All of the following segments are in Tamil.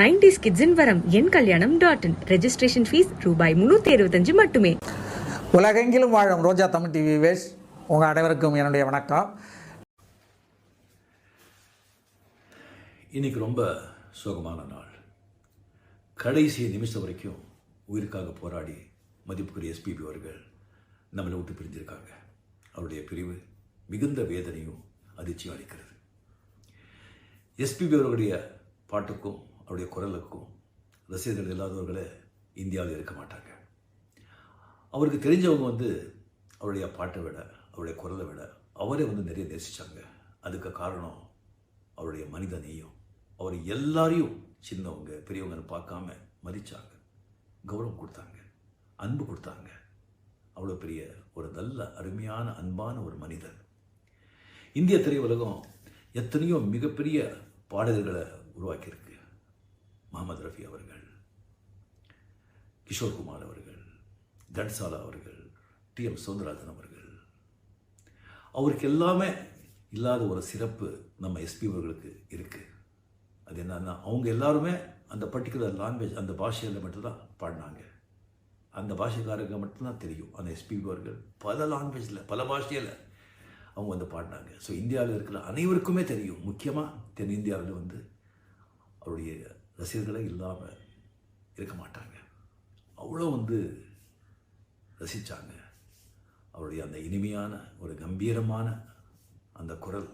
நைன்டிஸ் கிட்ஸின் வரம் என் கல்யாணம் டாட் இன் ரெஜிஸ்ட்ரேஷன் ஃபீஸ் ரூபாய் முன்னூத்தி இருபத்தஞ்சு மட்டுமே. உலகெங்கிலும் வாழும் ரோஜா தமிழ் டிவி வேஸ் உங்கள் அனைவருக்கும் என்னுடைய வணக்கம். இன்னைக்கு ரொம்ப சோகமான நாள். கடைசி நிமிஷம் வரைக்கும் உயிருக்காக போராடி மதிப்புக்குரிய எஸ்பிபி அவர்கள் நம்மளை விட்டு பிரிஞ்சிருக்காங்க. அவருடைய பிரிவு மிகுந்த வேதனையும் அதிர்ச்சியும் அளிக்கிறது. எஸ்பிபி அவர்களுடைய பாட்டுக்கும் அவருடைய குரலுக்கும் ரசிகர்கள் இல்லாதவர்களே இந்தியாவில் இருக்க மாட்டாங்க. அவருக்கு தெரிஞ்சவங்க வந்து அவருடைய பாட்டை விட அவருடைய குரலை விட அவரே வந்து நிறைய நேசித்தாங்க அதுக்கு காரணம் அவருடைய மனித நேயம் அவர் எல்லாரையும் சின்னவங்க பெரியவங்கன்னு பார்க்காம மதித்தாங்க கௌரவம் கொடுத்தாங்க. அன்பு கொடுத்தாங்க. அவ்வளோ பெரிய ஒரு நல்ல அருமையான அன்பான ஒரு மனிதர். இந்திய திரையுலகம் எத்தனையோ மிகப்பெரிய பாடல்களை உருவாக்கியிருக்கு. முகமது ரஃபி அவர்கள் கிஷோர் குமார் அவர்கள் தன்சாலா அவர்கள் டி எம் சௌந்தரராஜன் அவர்கள். அவருக்கு எல்லாமே இல்லாத ஒரு சிறப்பு நம்ம எஸ்பி அவர்களுக்கு இருக்குது அது என்னன்னா அவங்க எல்லாருமே அந்த பர்டிகுலர் லாங்குவேஜ் அந்த பாஷையில் மட்டும்தான் பாடினாங்க. அந்த பாஷைக்காரங்க மட்டும்தான் தெரியும். அந்த எஸ்பி அவர்கள் பல லாங்குவேஜில் பல பாஷையில் அவங்க வந்து பாடினாங்க. ஸோ இந்தியாவில் இருக்கிற அனைவருக்குமே தெரியும். முக்கியமாக தென்னிந்தியாவில் வந்து அவருடைய ரசிகர்களே இல்லாமல் இருக்க மாட்டாங்க. அவ்வளோ வந்து ரசித்தாங்க அவருடைய அந்த இனிமையான ஒரு கம்பீரமான அந்த குரல்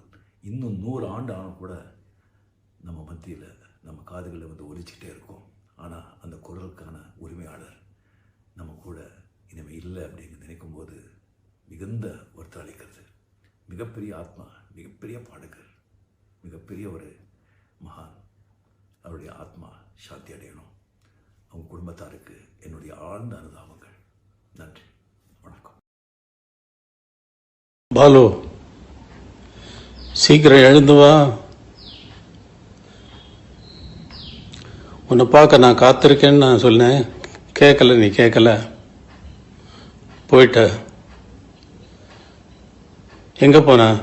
இன்னும் நூறு ஆண்டு ஆனால் கூட நம்ம மத்தியில் நம்ம காதுகளில் வந்து ஒலிச்சிட்டே இருக்கும். ஆனால் அந்த குரலுக்கான உரிமையாளர் நம்ம கூட இனிமே இல்லை அப்படின்னு நினைக்கும்போது மிகுந்த ஒருத்தர் அளிக்கிறது மிகப்பெரிய ஆத்மா மிகப்பெரிய பாடகர் மிகப்பெரிய ஒரு மகான். அவருடைய ஆத்மா சாந்தி அடையணும். அவங்க குடும்பத்தாருக்கு என்னுடைய ஆழ்ந்த அனுதாபங்கள். நன்றி. வணக்கம். பாலு சீக்கிரம் எழுந்து வா. உன்னை பார்க்க நான் காத்திருக்கேன்னு நான் சொன்னேன். கேட்கல நீ கேட்கல. போயிட்ட. எங்கே போன?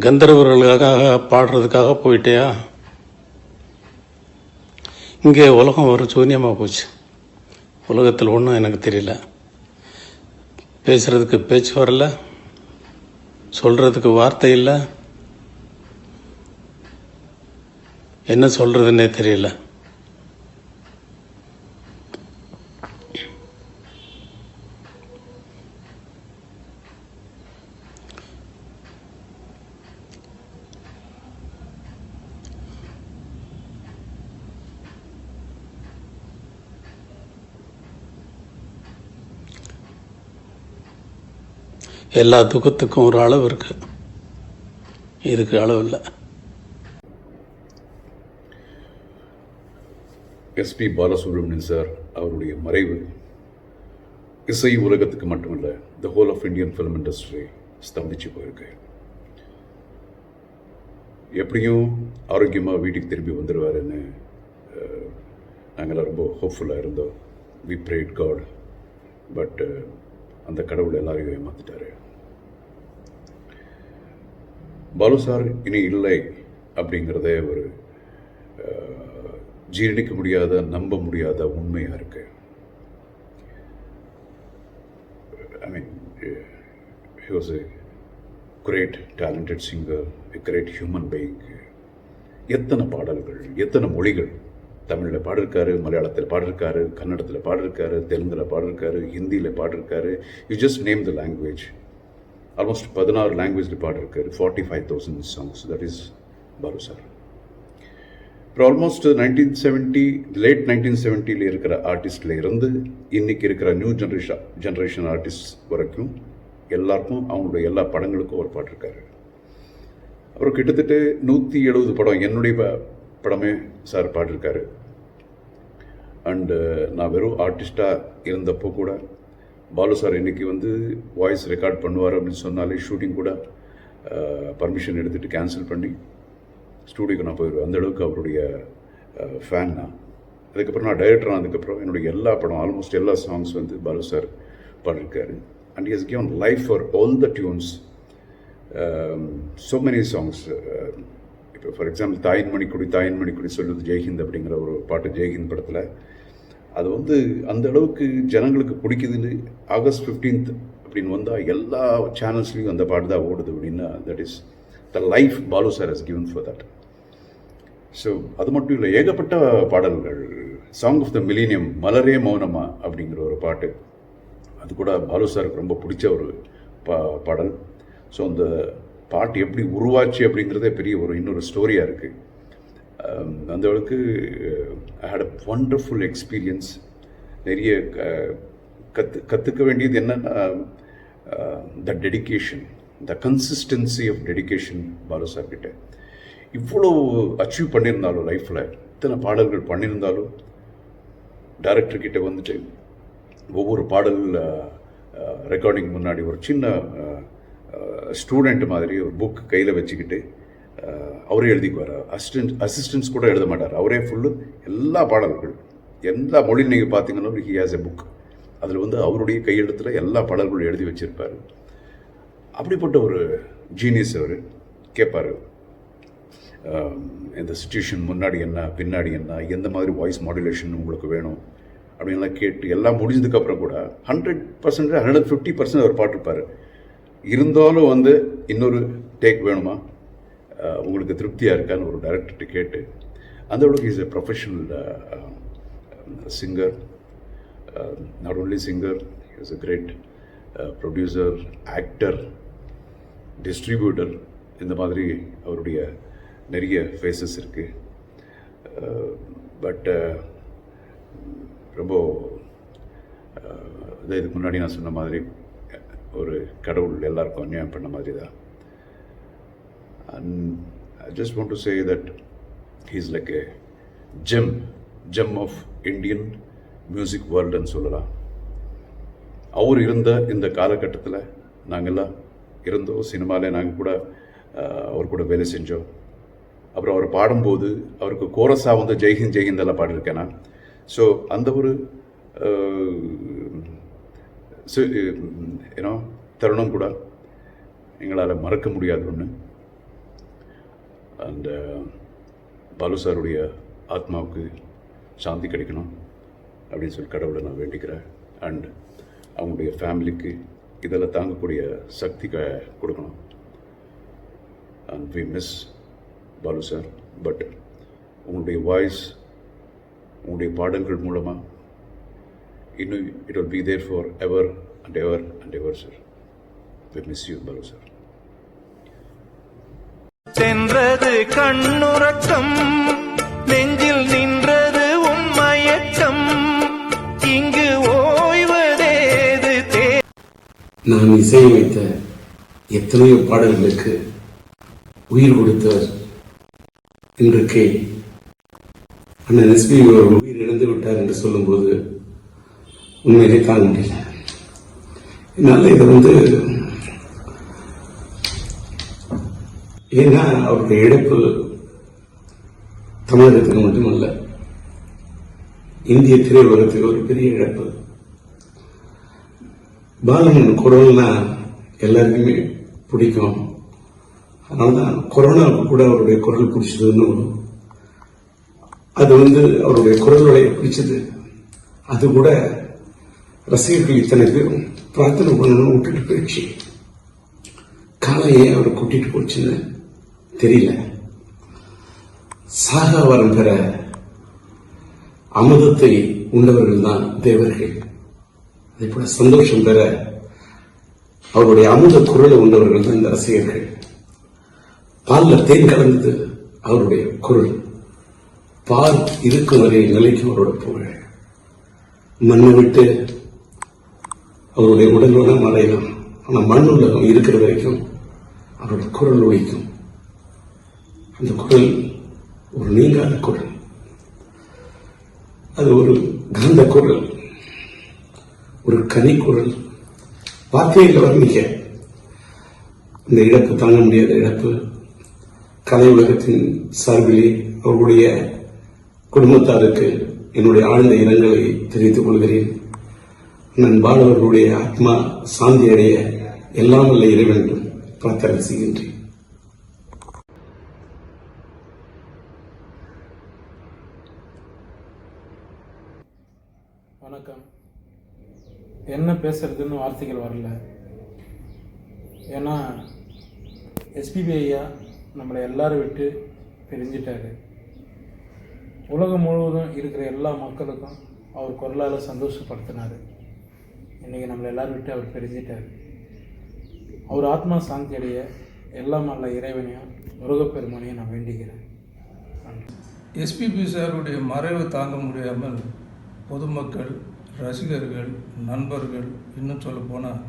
கந்தர்வர்களுக்காக பாடுறதுக்காக போயிட்டியா? இங்கே உலகம் ஒரு சூன்யமாக போச்சு. உலகத்தில் ஒன்றும் எனக்கு தெரியல. பேசுகிறதுக்கு பேச்சு வரல. சொல்கிறதுக்கு வார்த்தை இல்லை. என்ன சொல்கிறதுன்னே தெரியல. எல்லா துக்கத்துக்கும் ஒரு அளவு இருக்கு. இதுக்கு அளவு இல்லை. எஸ்பி பாலசுப்ரமணியன் சார் அவருடைய மறைவு. இசை உலகத்துக்கு மட்டுமல்ல the whole of Indian film industry ஸ்தம்பிச்சு போயிருக்கு. எப்படியும் ஆரோக்கியமாக வீட்டுக்கு திரும்பி வந்துடுவாருன்னு நாங்கள்லாம் நாங்களாம் ரொம்ப ஹோப்ஃபுல்லாக இருந்தோம். வி பிரேட் காட் பட் அந்த கடவுள் எல்லாரையும் ஏமாத்திட்டாரு பாலு சார் இனி இல்லை அப்படிங்கிறதே ஒரு ஜீரணிக்க முடியாத நம்ப முடியாத உண்மையாக இருக்கு. I mean he was a great talented singer a great human being எத்தனை பாடல்கள் எத்தனை மொழிகள் தமிழில் பாடிருக்காரு மலையாளத்தில் பாடிருக்காரு கன்னடத்தில் பாடிருக்காரு தெலுங்கில் பாடிருக்காரு ஹிந்தியில் பாடிருக்காரு. You just name the language almost பதினாறு லாங்குவேஜில் பாடிருக்காரு. Forty five thousand songs that is பாரு சார் அப்புறம் almost nineteen seventy late nineteen செவன்ட்டியில் இருக்கிற ஆர்டிஸ்டில் இருந்து இன்னைக்கு இருக்கிற நியூ ஜென்ரேஷன் ஜென்ரேஷன் ஆர்டிஸ்ட் வரைக்கும் எல்லாருக்கும் அவங்களுடைய எல்லா படங்களுக்கும் ஒரு பாட்டிருக்காரு அப்புறம் கிட்டத்தட்ட நூற்றி எழுபது படம் என்னுடைய படமே சார் பாடிருக்காரு. அண்டு uh, நான் வெறும் ஆர்டிஸ்டாக இருந்தப்போ கூட பாலு சார் இன்றைக்கி வந்து வாய்ஸ் ரெக்கார்ட் பண்ணுவார் அப்படின்னு சொன்னாலே ஷூட்டிங் கூட பர்மிஷன் எடுத்துகிட்டு கேன்சல் பண்ணி ஸ்டூடியோக்கு நான் போயிடுவேன் அந்த அளவுக்கு அவருடைய uh, ஃபேன் நான். அதுக்கப்புறம் நான் டைரக்டர் ஆனதுக்கப்புறம் என்னுடைய எல்லா படம் ஆல்மோஸ்ட் எல்லா சாங்ஸ் வந்து பாலு சார் பாடியிருக்காரு and is given life for all the tunes so many songs for example தாயின் மணிக்குடி தாயின் மணிக்குடி சொல்லுது ஜெய்ஹிந்த் அப்படிங்கிற ஒரு பாட்டு ஜெய்ஹிந்த் படத்தில். அது வந்து அந்த அளவுக்கு ஜனங்களுக்கு பிடிக்குதுன்னு ஆகஸ்ட் 15th அப்படின்னு வந்தால் எல்லா சேனல்ஸ்லேயும் அந்த பாட்டு தான் ஓடுது அப்படின்னா that is the life Balu sir has given for that so அது மட்டும் இல்லை ஏகப்பட்ட பாடல்கள் சாங் ஆஃப் த மிலீனியம் மலரே மௌனமா அப்படிங்கிற ஒரு பாட்டு. அது கூட பாலு சாருக்கு ரொம்ப பிடிச்ச ஒரு பா பாடல். ஸோ அந்த பாட்டு எப்படி உருவாச்சு அப்படிங்கிறதே பெரிய ஒரு இன்னொரு ஸ்டோரியாக இருக்குது அந்த அளவுக்கு I had a wonderful experience நிறைய க- கத்து கற்றுக்க வேண்டியது என்னன்னா the dedication the consistency of dedication Balu sir இவ்வளோ அச்சீவ் பண்ணியிருந்தாலும் லைஃப்பில் இத்தனை பாடல்கள் பண்ணியிருந்தாலும் டைரக்டர்கிட்ட வந்துட்டு ஒவ்வொரு பாடல் ரெக்கார்டிங் முன்னாடி ஒரு சின்ன ஸ்டூடெண்ட் மாதிரி ஒரு புக் கையில் வச்சுக்கிட்டு அவரே எழுதிக்குவார். அசிஸ்டன்ட் அசிஸ்டன்ஸ் கூட எழுத மாட்டார். அவரே ஃபுல்லு எல்லா பாடல்கள் எல்லா மொழியில் நீங்கள் பார்த்தீங்கன்னா ஹி ஹாஸ் எ புக் அதில் வந்து அவருடைய கையெழுத்தில் எல்லா பாடல்களும் எழுதி வச்சிருப்பார். அப்படிப்பட்ட ஒரு ஜீனியஸ் அவர். கேட்பார் இந்த சுச்சுவேஷன் முன்னாடி என்ன பின்னாடி என்ன எந்த மாதிரி வாய்ஸ் மாடுலேஷன் உங்களுக்கு வேணும்? அப்படின்லாம் கேட்டு எல்லாம் முடிஞ்சதுக்கப்புறம் கூட hundred percent hundred fifty percent அவர் பாட்டிருப்பார். இருந்தாலும் வந்து இன்னொரு டேக் வேணுமா? உங்களுக்கு திருப்தியாக இருக்கான்னு ஒரு டைரக்டர்கிட்ட கேட்டு அந்த அளவுக்கு is a professional singer not only singer is a great producer actor distributor இந்த மாதிரி அவருடைய நிறைய ஃபேஸஸ் இருக்குது பட் ரொம்ப இதை இதுக்கு முன்னாடி நான் சொன்ன மாதிரி ஒரு கடவுள் எல்லாருக்கும் அநியாயம் பண்ண மாதிரி தான் and I just want to say that he's like a gem gem of Indian music வேர்ல்டுன்னு சொல்லலாம். அவர் இருந்த இந்த காலகட்டத்தில் நாங்கள்லாம் இருந்தோம் சினிமாவில் நாங்கள் கூட அவர் கூட வேலை செஞ்சோம். அப்புறம் அவர் பாடும்போது அவருக்கு கோரஸாக வந்து ஜெய்ஹிந்த் ஜெய்ஹிந்தெல்லாம் பாடியிருக்கேன் நான். ஸோ அந்த ஒரு ஏன்னோ தருணம் கூட எங்களால் மறக்க முடியாத ஒன்று அந்த பாலு சாருடைய ஆத்மாவுக்கு சாந்தி கிடைக்கணும் அப்படின்னு சொல்லி கடவுளை நான் வேண்டிக்கிறேன். அண்ட் அவங்களுடைய ஃபேமிலிக்கு இதெல்லாம் தாங்கக்கூடிய சக்தி க கொடுக்கணும். And we miss Balu sir but உங்களுடைய வாய்ஸ் உங்களுடைய பாடல்கள் மூலமாக இன்னும் it will be there for ever and ever and ever sir we miss you Balu sir சென்றது கண்ணுறக்கம் நெஞ்சில் நின்றது உன்மயக்கம் இங்கு ஓய்வதேது தே நான் இசையமைத்த எத்தனையோ பாடல்களுக்கு உயிர் கொடுத்தவர் இன்றைக்கு அண்ணன் எஸ்பி அவர்கள் உயிர் இழந்து விட்டார் என்று சொல்லும்போது உண்மையிலே காண முடியல என்னால் இதை வந்து ஏன்னா அவருடைய இழப்பு தமிழகத்துக்கு மட்டுமல்ல இந்திய திரையுலகத்துக்கு ஒரு பெரிய இழப்பு பாலன் குரல்னா எல்லாருக்குமே பிடிக்கும். அதனால்தான் கொரோனாவுக்கு கூட அவருடைய குரல் பிடிச்சதுன்னு அது வந்து அவருடைய குரலுடைய பிடிச்சது. அது கூட ரசிகர்கள் இத்தனை பேரும் பிரார்த்தனை பண்ணணும்னு விட்டுட்டு போயிடுச்சு. காலம் ஏன் அவரை கூட்டிட்டு போச்சுன்னு தெரியல. சாகாவரம் பெற அமுதத்தை உண்டவர்கள் தான் தேவர்கள். அதே போல சந்தோஷம் பெற அவருடைய அமுத குரலை உண்டவர்கள் தான் இந்த ரசிகர்கள். பால்ல தேன் கலந்தது அவருடைய குரல். பால் இருக்கும் வரை நிலைக்கும் அவரோட புகழ் மண்ணை விட்டு அவருடைய உடல் வளம் ஆனால் மண் உலகம் இருக்கிற வரைக்கும் அவரோட குரல் ஒழிக்கும் அந்த குரல் ஒரு நீங்காத குரல். அது ஒரு கந்த குரல். ஒரு கனிக்குரல் வார்த்தையில் வர்ணிக்க. இந்த இழப்பு தாங்க முடியாத இழப்பு. கலை உலகத்தின் சார்பிலே அவர்களுடைய குடும்பத்தாருக்கு என்னுடைய ஆழ்ந்த இரங்கலை தெரிவித்துக் கொள்கிறேன். நம் பாடவர்களுடைய ஆத்மா சாந்தி அடைய எல்லாம் உள்ள இறைவனிடம் பிரார்த்தனை செய்கின்றேன். வணக்கம். என்ன பேசுறதுன்னு வார்த்தைகள் வரல. ஏன்னா எஸ்பிபி ஐயா நம்மளை எல்லாரும் விட்டு பிரிஞ்சிட்டாரு. உலகம் முழுவதும் இருக்கிற எல்லா மக்களுக்கும் அவர் குரலால் சந்தோஷப்படுத்தினார். இன்றைக்கி நம்மளை எல்லோரும் விட்டு அவர் பிரிஞ்சிட்டார். அவர் ஆத்மா சாந்தி அடைய எல்லாம் நல்ல இறைவனையும் முருகப்பெருமானையும் நான் வேண்டிக்கிறேன் எஸ்பிபி சாருடைய மறைவு தாங்க முடியாமல் பொதுமக்கள் ரசிகர்கள் நண்பர்கள் இன்னும் சொல்ல போனால்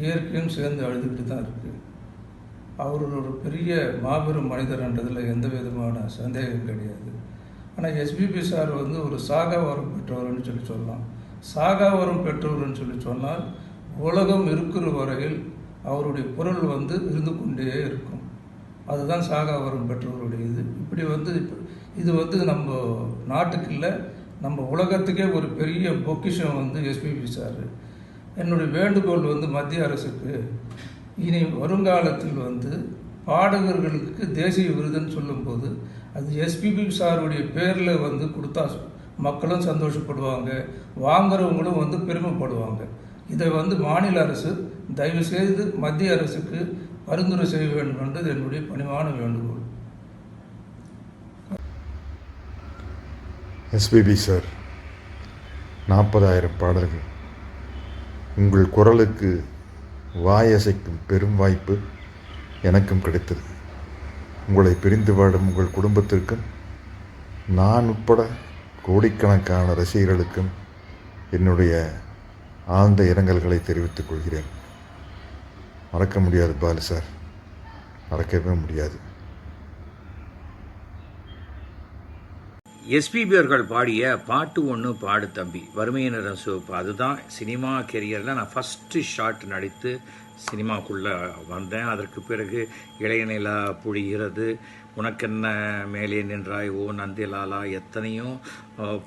இயற்கையும் சேர்ந்து அழுதுகிட்டு தான் இருக்குது அவர் ஒரு பெரிய மாபெரும் மனிதர்ன்றதில் எந்த விதமான சந்தேகம் கிடையாது. ஆனால் எஸ்பிபி சார் வந்து ஒரு சாகா வரம் பெற்றவர்னு சொல்லி சொல்லலாம். சாகா வரம் பெற்றவர்னு சொல்லி சொன்னால் உலகம் இருக்கிற வரையில் அவருடைய குரல் வந்து இருந்து கொண்டே இருக்கும். அதுதான் சாகா வரம் பெற்றவருடைய இது இப்படி வந்து இது வந்து நம்ம நாட்டுக்கு இல்லை நம்ம உலகத்துக்கே ஒரு பெரிய பொக்கிஷம் வந்து எஸ்பிபி சார். என்னுடைய வேண்டுகோள் வந்து மத்திய அரசுக்கு இனி வருங்காலத்தில் வந்து பாடகர்களுக்கு தேசிய விருதுன்னு சொல்லும்போது அது எஸ்பிபி சாருடைய பேரில் வந்து கொடுத்தா மக்களும் சந்தோஷப்படுவாங்க வாங்குறவங்களும் வந்து பெருமைப்படுவாங்க. இதை வந்து மாநில அரசு தயவு செய்து மத்திய அரசுக்கு பரிந்துரை செய்ய வேண்டும் என்றது என்னுடைய பணிவான வேண்டுகோள். எஸ்பிபி சார் நாற்பதாயிரம் பாடல்கள். உங்கள் குரலுக்கு வாயசைக்கும் பெரும் வாய்ப்பு எனக்கும் கிடைத்தது. உங்களை பிரிந்து வாடும் உங்கள் குடும்பத்திற்கும் நான் உட்பட கோடிக்கணக்கான ரசிகர்களுக்கும் என்னுடைய ஆழ்ந்த இரங்கல்களை தெரிவித்துக் கொள்கிறேன். மறக்க முடியாது பாலு சார். மறக்கவே முடியாது. எஸ்பிபி அவர்கள் பாடிய பாட்டு ஒன்று பாடு தம்பி. வறுமையினர் சிவப்பு அதுதான் சினிமா கெரியரில் நான் ஃபஸ்ட்டு ஷாட் நடித்து சினிமாக்குள்ளே வந்தேன். அதற்கு பிறகு இளையநிலா புழிகிறது உனக்கென்ன மேலே நின்றாய் ஓ நந்திலாலா எத்தனையோ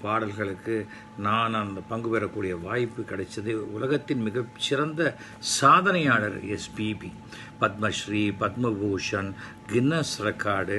பாடல்களுக்கு நான் அந்த பங்கு பெறக்கூடிய வாய்ப்பு கிடைச்சது. உலகத்தின் மிகச்சிறந்த சாதனையாளர் SPB Padmashri Padmabhushan Guinness record.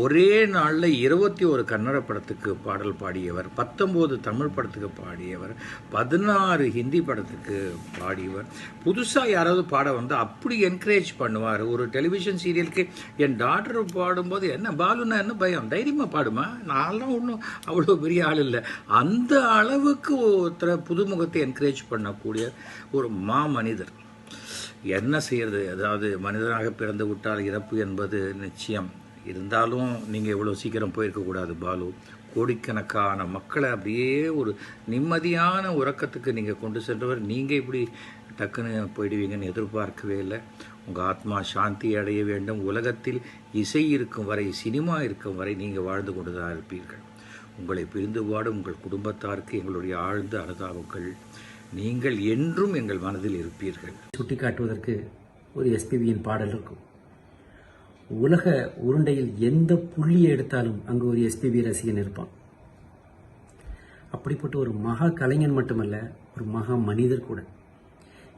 ஒரே நாளில் இருபத்தி ஒரு கன்னட படத்துக்கு பாடல் பாடியவர் பத்தொம்போது தமிழ் படத்துக்கு பாடியவர் பதினாறு ஹிந்தி படத்துக்கு பாடியவர். புதுசாக யாராவது பாட வந்து அப்படி என்கரேஜ் பண்ணுவார். ஒரு டெலிவிஷன் சீரியலுக்கு என் டாக்டர் பாடும்போது என்ன பாலுன்னா என்ன பயம்? தைரியமாக பாடுமா? நான்லாம் ஒன்றும் அவ்வளோ பெரிய ஆள் இல்லை. அந்த அளவுக்கு ஒருத்தரை புதுமுகத்தை என்கரேஜ் பண்ணக்கூடிய ஒரு மா மனிதர் என்ன செய்கிறது அதாவது மனிதனாக பிறந்து விட்டால் இறப்பு என்பது நிச்சயம். இருந்தாலும் நீங்கள் இவ்வளோ சீக்கிரம் போயிருக்கக்கூடாது பாலு. கோடிக்கணக்கான மக்களை அப்படியே ஒரு நிம்மதியான உறக்கத்துக்கு நீங்கள் கொண்டு சென்றவர். நீங்கள் இப்படி டக்குன்னு போயிடுவீங்கன்னு எதிர்பார்க்கவே இல்லை. உங்கள் ஆத்மா சாந்தி அடைய வேண்டும். உலகத்தில் இசை இருக்கும் வரை சினிமா இருக்கும் வரை நீங்கள் வாழ்ந்து கொண்டு தான் இருப்பீர்கள். உங்களை பிரிந்து வாடும் உங்கள் குடும்பத்தாருக்கு எங்களுடைய ஆழ்ந்த அனுதாபங்கள். நீங்கள் என்றும் எங்கள் மனதில் இருப்பீர்கள். சுட்டிக்காட்டுவதற்கு ஒரு எஸ்பிபியின் பாடல் இருக்கும். உலக உருண்டையில் எந்த புள்ளியை எடுத்தாலும் அங்கு ஒரு எஸ்பிபி ரசிகன் இருப்பான். அப்படிப்பட்ட ஒரு மகா கலைஞன் மட்டுமல்ல ஒரு மகா மனிதர் கூட.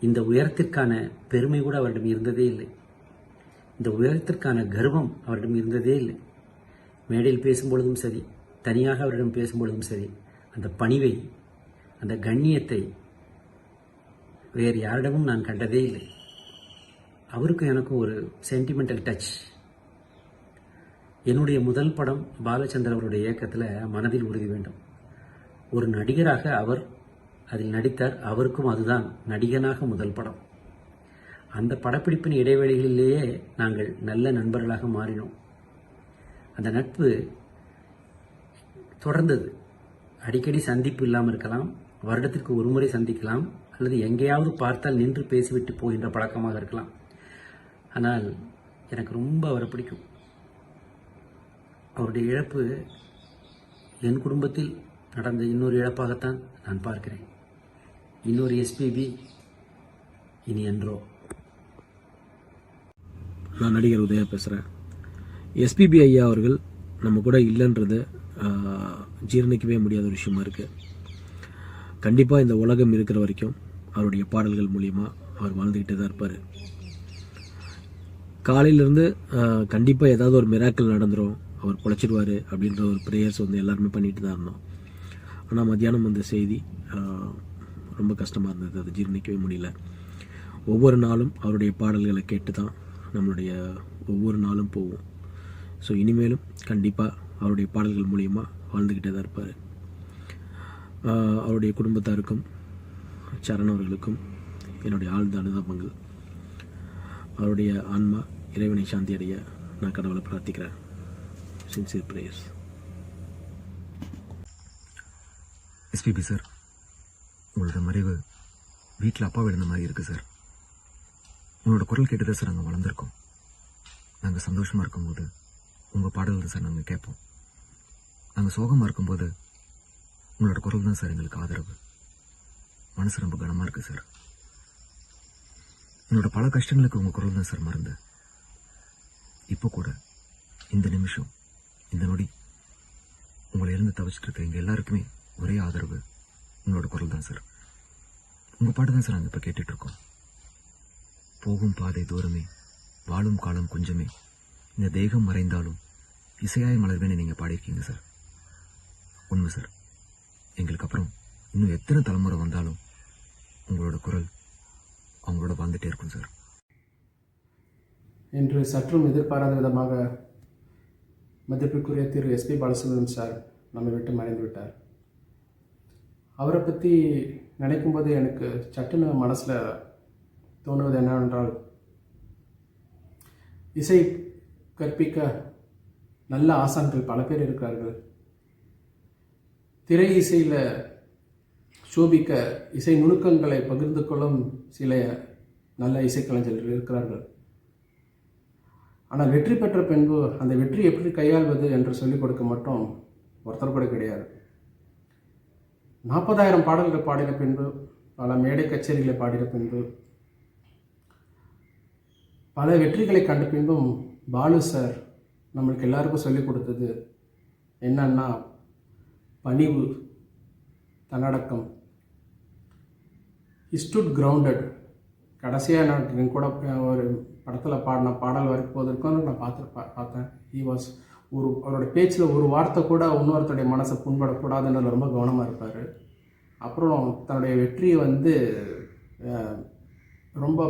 இந்த உயரத்திற்கான பெருமை கூட அவரிடம் இருந்ததே இல்லை. இந்த உயரத்திற்கான கர்வம் அவரிடம் இருந்ததே இல்லை. மேடையில் பேசும்பொழுதும் சரி தனியாக அவரிடம் பேசும்பொழுதும் சரி அந்த பணிவை அந்த கண்ணியத்தை வேறு யாரிடமும் நான் கண்டதே இல்லை. அவருக்கும் எனக்கும் ஒரு சென்டிமெண்டல் டச் என்னுடைய முதல் படம் பாலச்சந்தர் அவருடைய இயக்கத்தில் மனதில் உறுதி வேண்டும். ஒரு நடிகராக அவர் அதில் நடித்தார் அவருக்கும் அதுதான் நடிகனாக முதல் படம். அந்த படப்பிடிப்பின் இடைவெளிகளிலேயே நாங்கள் நல்ல நண்பர்களாக மாறினோம். அந்த நட்பு தொடர்ந்தது. அடிக்கடி சந்திப்பு இல்லாமல் இருக்கலாம் வருடத்திற்கு ஒரு முறை சந்திக்கலாம் அல்லது எங்கேயாவது பார்த்தால் நின்று பேசிவிட்டு போகின்ற பழக்கமாக இருக்கலாம். ஆனால் எனக்கு ரொம்ப அவரை பிடிக்கும். அவருடைய இழப்பு என் குடும்பத்தில் நடந்த இன்னொரு இழப்பாகத்தான் நான் பார்க்கிறேன். இன்னொரு எஸ்பிபி இனி என்றோ. நான் நடிகர் உதயா பேசுகிறேன் எஸ்பிபி ஐயா அவர்கள் நம்ம கூட இல்லைன்றது ஜீரணிக்கவே முடியாத ஒரு விஷயமா இருக்குது கண்டிப்பாக இந்த உலகம் இருக்கிற வரைக்கும் அவருடைய பாடல்கள் மூலிமா அவர் வாழ்ந்துக்கிட்டே தான் இருப்பார். காலையிலேருந்து கண்டிப்பாக ஏதாவது ஒரு மிராக்கள் நடந்துரும் அவர் பொழைச்சிடுவார் அப்படின்ற ஒரு ப்ரேயர்ஸ் வந்து எல்லாருமே பண்ணிட்டு தான் இருந்தோம். ஆனால் மத்தியானம் வந்த செய்தி ரொம்ப கஷ்டமாக இருந்தது. அதை ஜீரணிக்கவே முடியல. ஒவ்வொரு நாளும் அவருடைய பாடல்களை கேட்டு தான் நம்மளுடைய ஒவ்வொரு நாளும் போவோம். ஸோ இனிமேலும் கண்டிப்பாக அவருடைய பாடல்கள் மூலிமா வாழ்ந்துக்கிட்டே தான் இருப்பார். அவருடைய குடும்பத்தாருக்கும் சரண் அவர்களுக்கும் என்னுடைய ஆழ்ந்த அனுதாபங்கள். அவருடைய ஆன்மா இறைவனை சாந்தி அடைய நான் கடவுளை பிரார்த்திக்கிறேன். சின்சியர் ப்ரேயர்ஸ் எஸ்பிபி சார் உங்களோட மறைவு வீட்டில் அப்பா விழுந்த மாதிரி இருக்குது சார் உங்களோட குரல் கேட்டு தான் சார் நாங்கள் வளர்ந்துருக்கோம். நாங்கள் சந்தோஷமாக இருக்கும்போது உங்கள் பாடல் தான் சார் நாங்கள் கேட்போம். நாங்கள் சோகமாக இருக்கும்போது உங்களோட குரல் தான் சார் எங்களுக்கு ஆதரவு. மனசு ரொம்ப கனமாக இருக்குது சார். என்னோட பல கஷ்டங்களுக்கு உங்கள் குரல் தான் சார் மருந்து இப்போ கூட இந்த நிமிஷம் இந்த நொடி உங்களை இருந்து தவிச்சிட்டு இருக்க எங்கள் எல்லாருக்குமே ஒரே ஆதரவு உங்களோட குரல் தான் சார். உங்கள் பாட்டு தான் சார் நாங்கள் இப்போ கேட்டுட்ருக்கோம் போகும் பாதை தூரமே வாழும் காலம் கொஞ்சமே இந்த தேகம் மறைந்தாலும் இசையாய் மலர்வேன்னு நீங்கள் பாடியிருக்கீங்க சார். உண்மை சார். எங்களுக்கு அப்புறம் இன்னும் எத்தனை தலைமுறை வந்தாலும் உங்களோட குரல் அவங்களோட வாழ்ந்துட்டே இருக்கும் சார். இன்று சற்றும் எதிர்பாராத விதமாக மதிப்பிற்குரிய திரு எஸ்பி பாலசுப்ரமணியம் சார் நம்மை விட்டு மறைந்து விட்டார். அவரை பற்றி நினைக்கும்போது எனக்கு சட்டுன்னு மனசில் தோணுவது என்னவென்றால் இசை கற்பிக்க நல்ல ஆசான்கள் பல பேர் இருக்கிறார்கள். திரை இசையில் சோபிக்க இசை நுணுக்கங்களை பகிர்ந்து கொள்ளும் சில நல்ல இசைக்கலைஞர்கள் இருக்கிறார்கள். ஆனால் வெற்றி பெற்ற பின்பு அந்த வெற்றி எப்படி கையாள்வது என்று சொல்லிக் கொடுக்க மட்டும் ஒருத்தர் கூட கிடையாது. நாற்பதாயிரம் பாடல்கள் பாடின பின்பு பல மேடை கச்சேரிகளை பாடின பின்பு பல வெற்றிகளை கண்ட பின்பும் பாலு சார் நம்மளுக்கு எல்லாருக்கும் சொல்லிக் கொடுத்தது என்னன்னா பணிவு தன்னடக்கம். ஸ்டுட் கிரவுண்டட் கடைசியாக நான் என் கூட ஒரு படத்தில் பாடின பாடல் வரைக்கும் வரப்போவதற்கும் நான் பார்த்து பார்த்தேன். ஹி வாஸ் ஒரு அவரோட பேச்சில் ஒரு வார்த்தை கூட இன்னொருத்தருடைய மனசை புண்படக்கூடாதுன்னு ரொம்ப கவனமாக இருப்பார். அப்புறம் தன்னுடைய வெற்றியை வந்து ரொம்ப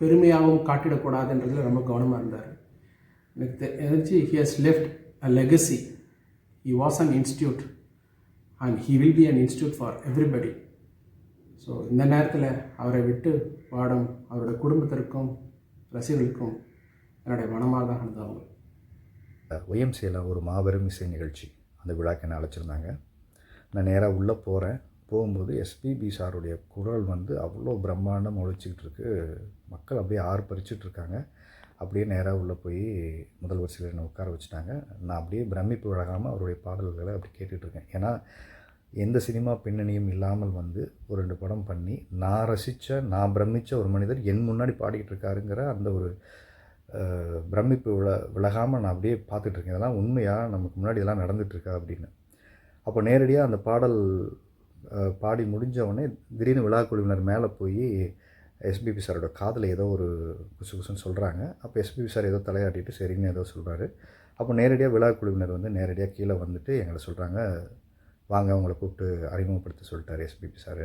பெருமையாகவும் காட்டிடக்கூடாதுன்றதுல ரொம்ப கவனமாக இருந்தார். எனக்கு தெரிஞ்சு he has left a legacy he was an institute and he will be an institute for everybody so இந்த நேரத்தில் அவரை விட்டு பாடும் அவருடைய குடும்பத்திற்கும் ரசிகர்களுக்கும் என்னுடைய மனமார்ந்த அனுதாபங்கள். ஒய்எம்சியில் ஒரு மாபெரும் இசை நிகழ்ச்சி அந்த விழாக்கு என்ன அழைச்சிருந்தாங்க. நான் நேராக உள்ளே போகிறேன் போகும்போது எஸ்பிபி சாருடைய குரல் வந்து அவ்வளோ பிரம்மாண்டம் ஒழிச்சிக்கிட்டு இருக்கு. மக்கள் அப்படியே ஆர்ப்பரிச்சிட்டு இருக்காங்க. அப்படியே நேராக உள்ளே போய் முதல் வரிசையில் என்னை உட்கார வச்சுட்டாங்க. நான் அப்படியே பிரமிப்பு விலகாமல் அவருடைய பாடல்களை அப்படி கேட்டுட்ருக்கேன் ஏன்னா எந்த சினிமா பின்னணியும் இல்லாமல் வந்து ஒரு ரெண்டு படம் பண்ணி நான் ரசித்த நான் பிரமித்த ஒரு மனிதர் என் முன்னாடி பாடிக்கிட்டு இருக்காருங்கிற அந்த ஒரு பிரமிப்பு வில விலகாமல் நான் அப்படியே பார்த்துட்ருக்கேன் இதெல்லாம் உண்மையாக நமக்கு முன்னாடி இதெல்லாம் நடந்துகிட்ருக்கா அப்படின்னு. அப்போ நேரடியாக அந்த பாடல் பாடி முடிஞ்சவொடனே திடீர்னு விழா குழுவினர் மேலே போய் எஸ்பிபி சாரோட காதில் ஏதோ ஒரு குசு குசுன்னு சொல்கிறாங்க அப்போ எஸ்பிபி சார் ஏதோ தலையாட்டிட்டு சரின்னு ஏதோ சொல்கிறாரு அப்போ நேரடியாக விழா குழுவினர் வந்து நேரடியாக கீழே வந்துட்டு எங்களை சொல்கிறாங்க வாங்க அவங்கள கூப்பிட்டு அறிமுகப்படுத்த சொல்லிட்டார் எஸ்பிபி சார்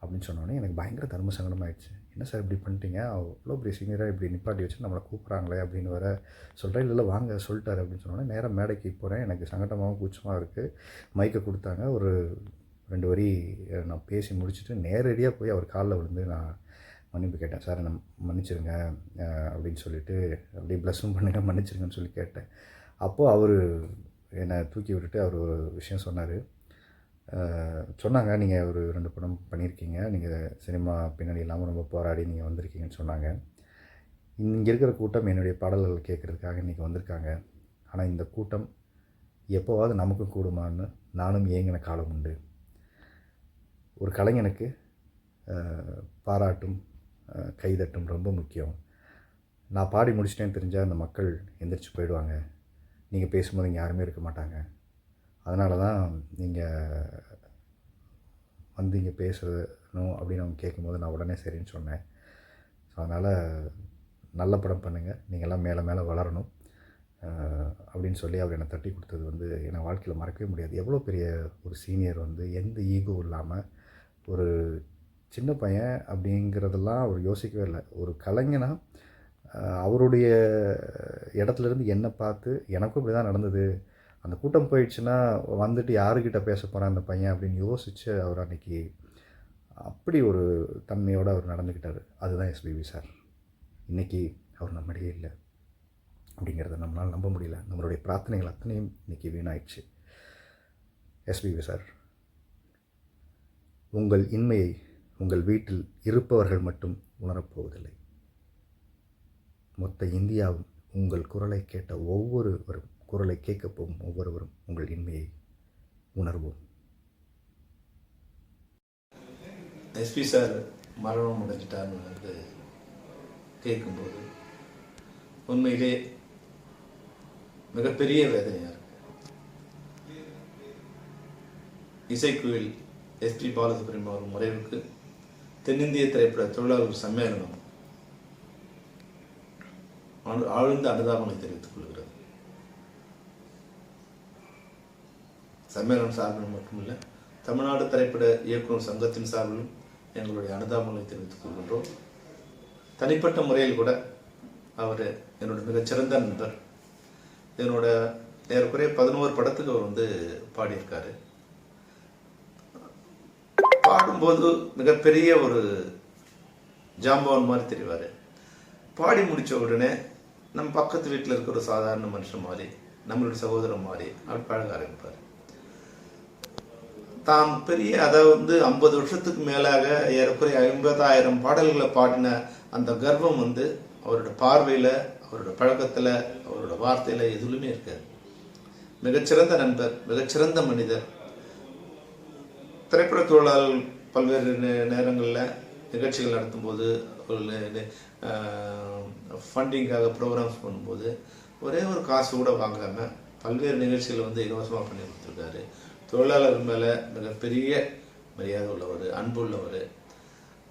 அப்படின்னு சொன்னோடனே எனக்கு பயங்கர தர்ம சங்கடம் ஆயிடுச்சு. என்ன சார் இப்படி பண்ணிட்டீங்க? அவ்வளோ பெரிய சீனியராக இப்படி நிப்பாட்டி வச்சு நம்மளை கூப்பிட்றாங்களே அப்படின்னு வர சொல்கிறேன் இல்லை இல்லை வாங்க சொல்லிட்டாரு அப்படின்னு சொன்னோடனே நேராக மேடைக்கு போகிறேன் எனக்கு சங்கடமாகவும் கூச்சமாக இருக்குது மைக்கை கொடுத்தாங்க. ஒரு ரெண்டு வரி நான் பேசி முடிச்சுட்டு நேரடியாக போய் அவர் காலில் விழுந்து நான் மன்னிப்பு கேட்டேன். சார் நான் மன்னிச்சிருங்க அப்படின்னு சொல்லிட்டு அப்படியே ப்ளஸ்ஸும் பண்ணுங்க மன்னிச்சிருங்கன்னு சொல்லி கேட்டேன். அப்போது அவர் என்னை தூக்கி விட்டுட்டு அவர் ஒரு விஷயம் சொன்னார். சொன்னாங்க. நீங்கள் ஒரு ரெண்டு படம் பண்ணியிருக்கீங்க நீங்கள் சினிமா பின்னாடி இல்லாமல் ரொம்ப போராடி நீங்கள் வந்திருக்கீங்கன்னு சொன்னாங்க. இங்கே இருக்கிற கூட்டம் என்னுடைய பாடல்கள் கேட்குறதுக்காக இன்றைக்கி வந்திருக்காங்க. ஆனால் இந்த கூட்டம் எப்போவாவது நமக்கும் கூடுமான்னு நானும் ஏங்கின காலம் உண்டு. ஒரு கலைஞனுக்கு பாராட்டும் கைதட்டும் ரொம்ப முக்கியம். நான் பாடி முடிச்சிட்டேன்னு தெரிஞ்சால் அந்த மக்கள் எந்திரிச்சு போயிடுவாங்க. நீங்கள் பேசும்போது இங்கே யாருமே இருக்க மாட்டாங்க. அதனால தான் நீங்கள் வந்து இங்கே பேசணும் அப்படின்னு அவங்க கேட்கும்போது நான் உடனே சரின்னு சொன்னேன். ஸோ அதனால் நல்ல படம் பண்ணுங்கள் நீங்கள்லாம் மேலே மேலே வளரணும். அப்படின்னு சொல்லி அவர் என்னை தட்டி கொடுத்தது வந்து என்னை வாழ்க்கையில் மறக்கவே முடியாது. எவ்வளோ பெரிய ஒரு சீனியர் வந்து எந்த ஈகோ இல்லாமல் ஒரு சின்ன பையன் அப்படிங்கிறதெல்லாம் அவர் யோசிக்கவே இல்லை. ஒரு கலைஞனா அவருடைய இடத்துலேருந்து என்னை பார்த்து எனக்கும் இப்படி தான் நடந்தது. அந்த கூட்டம் போயிடுச்சுன்னா வந்துட்டு யாருக்கிட்ட பேச போகிறான் அந்த பையன் அப்படின்னு யோசித்து அவர் அன்னைக்கு அப்படி ஒரு தன்மையோடு அவர் நடந்துக்கிட்டார். அதுதான் எஸ்பிபி சார் இன்றைக்கி அவர் நம்மிடையே இல்லை அப்படிங்கிறத நம்மளால் நம்ப முடியல. நம்மளுடைய பிரார்த்தனைகள் அத்தனையும் இன்றைக்கி வீணாயிடுச்சு. எஸ்பிபி சார் உங்கள் இன்மையை உங்கள் வீட்டில் இருப்பவர்கள் மட்டும் உணரப்போவதில்லை. மொத்த இந்தியாவும் உங்கள் குரலை கேட்ட ஒவ்வொருவரும் குரலை கேட்கப் போகும் ஒவ்வொருவரும். உங்கள் இன்மையை உணர்வோம். எஸ்பி சார் மரணம் அடைஞ்சிட்டார்னு வந்து கேட்கும்போது உண்மையிலே மிகப்பெரிய வேதனையாக இருக்கு. இசைக்குயில் எஸ்பி பாலசுப்ரமணியம் அவர் மறைவுக்கு தென்னிந்திய திரைப்பட தொழிலாளர் சம்மேளனம் ஆழ்ந்த அனுதாபங்களை தெரிவித்துக் கொள்கிறது சம்மேளனம் சார்பிலும் மட்டுமல்ல தமிழ்நாடு திரைப்பட இயக்குனர் சங்கத்தின் சார்பிலும் எங்களுடைய அனுதாபங்களை தெரிவித்துக் கொள்கின்றோம். தனிப்பட்ட முறையில் கூட அவர் என்னோட மிகச்சிறந்த நண்பர். என்னோட ஏறக்குறைய பதினோரு படத்துக்கு அவர் வந்து பாடியிருக்காரு. பாடும்போது மிகப்பெரிய ஒரு ஜாம்பவான் மாதிரி தெரிவார். பாடி முடித்த உடனே நம்ம பக்கத்து வீட்டில் இருக்கிற ஒரு சாதாரண மனுஷன் மாதிரி நம்மளுடைய சகோதரன் மாதிரி அப்படி பழக ஆரம்பிப்பார். தாம் பெரிய அதை வந்து ஐம்பது வருஷத்துக்கு மேலாக ஏறக்குறைய ஐம்பதாயிரம் பாடல்களை பாடின அந்த கர்வம் வந்து அவரோட பார்வையில் அவரோட பழக்கத்தில் அவரோட வார்த்தையில் எதுலையுமே இருக்காது. மிகச்சிறந்த நண்பர் மிகச்சிறந்த மனிதர். திரைப்பட தொழிலாளர்கள் பல்வேறு நே- நேரங்களில் நிகழ்ச்சிகள் நடத்தும்போது ஃபண்டிங்காக ப்ரோக்ராம்ஸ் பண்ணும்போது ஒரே ஒரு காசு கூட வாங்காமல் பல்வேறு நிகழ்ச்சிகளை வந்து இலவசமாக பண்ணி கொடுத்துருக்காரு. தொழிலாளர் மேலே மிகப்பெரிய மரியாதை உள்ளவர் அன்பு உள்ளவர்.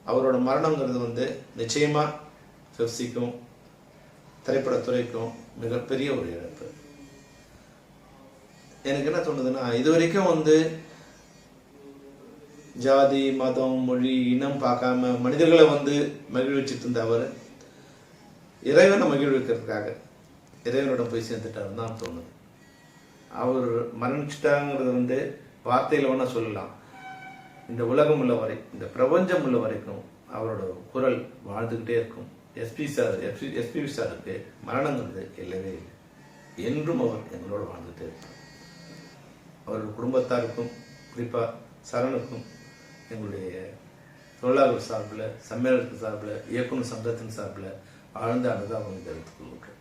அவரோட மரணங்கிறது வந்து நிச்சயமாக பெப்சிக்கும் திரைப்படத்துறைக்கும் மிகப்பெரிய ஒரு இழப்பு. எனக்கு என்ன தோணுதுன்னா இது வரைக்கும் வந்து ஜாதி மதம் மொழி இனம் பார்க்காம மனிதர்களை வந்து மகிழ்விச்சுட்டு இருந்த அவர் இறைவனை மகிழ்விக்கிறதுக்காக இறைவனிடம் போய் சேர்ந்துட்டாருன்னு தான் தோணுது. அவர் மரணிச்சிட்டாங்கிறது வந்து வார்த்தையில் வேணால் சொல்லலாம். இந்த உலகம் உள்ள வரை இந்த பிரபஞ்சம் உள்ள வரைக்கும் அவரோட குரல் வாழ்ந்துக்கிட்டே இருக்கும். எஸ்பி சார் எஸ்பி எஸ்பிபி சாருக்கு மரணங்கிறது இல்லவே இல்லை. என்றும் அவர் எங்களோட வாழ்ந்துகிட்டே இருப்பார். அவரோட குடும்பத்தாருக்கும் குறிப்பாக சரணுக்கும் எங்களுடைய தொழிலாளர் சார்பில் சம்மேளனத்தின் சார்பில் இயக்குனர் சங்கத்தின் சார்பில் ஆழ்ந்த அனுதாபம் தெரிவித்துக் கொள்கின்றோம்